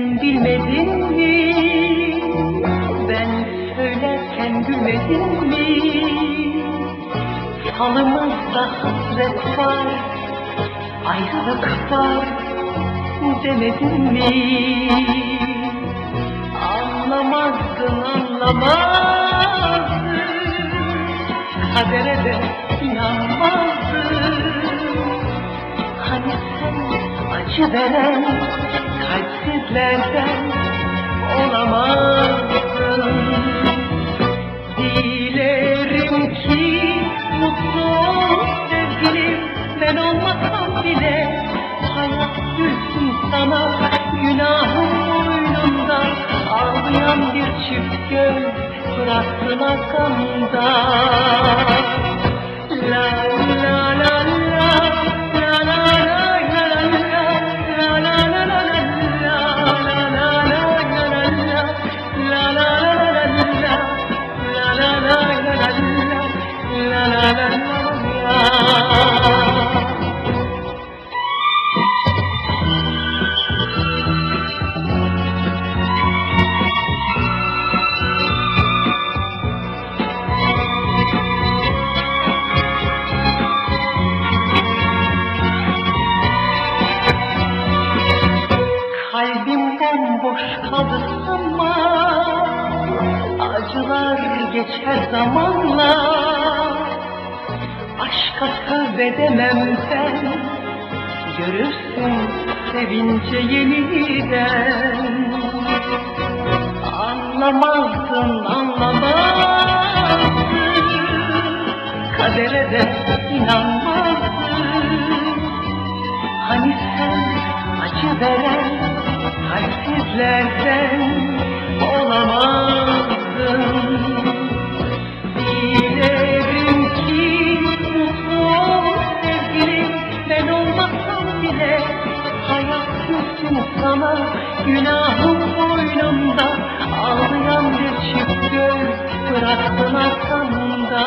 Sen bilmedin mi? Ben söylerken gülmedin mi? Falımızda hasret var, ayrılık var demedin mi? Anlamazdın anlamazdın Kadere de inanmazdın Hani sen acı veren kalpsizlerden olamazdın Dilerim ki mutlu sevgilim. Ben olmasam bile hayat gülsün sana. Günahım boynunda ağlayan bir çift göz Bıraktın arkamda. La ama Acılar geçer zamanla Aşka söz edemem ben Görürsün sevince yeniden. Anlamazdın anlamazdın Kadere de inanmazdın Hani sen acı veren kalpsizlerden olamazdım Dilerim ki mutlu ol sevgilim. Ben olmasam bile Hayat yoksun sana. Günahım boynumda Ağlayan bir çift göz bıraktın arkamda.